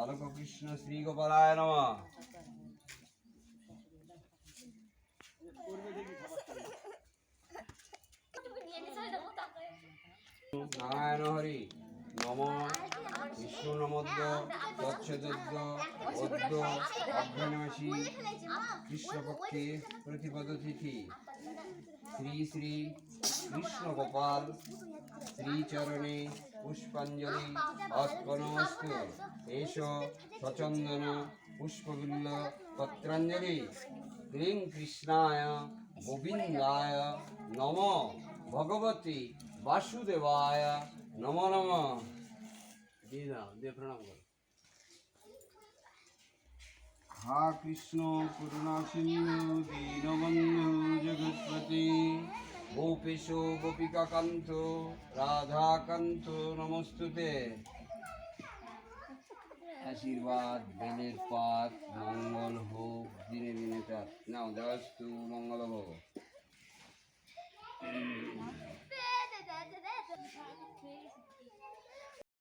বালক কৃষ্ণ শ্রী গোপালায় নম। নারায়ণ হরি নম। বিষ্ণু নমদ্য অদ্য অভ্যনমাসী কৃষ্ণপক্ষে প্রতিপদ তিথি। শ্রী শ্রী কৃষ্ণ গোপাল শ্রীচরণে পুষ্পাঞ্জলি অর্পণমস্তু। এষ সচন্দন পুষ্পবিল্ল পত্রাঞ্জলি। ক্লিং কৃষ্ণায় গোবিন্দায় নম ভগবতী বাসুদেবায় নম নম। প্রণাম হা কৃষ্ণ করুণা সিন্ধু জগৎপতি গোপেশ গোপিকাকান্ত রাধাকান্ত নমস্তুতে আশীর্বাদ বেলের পাত মঙ্গল হোক দিনে দিনে তার নাও দেবাস্তু মঙ্গল হোক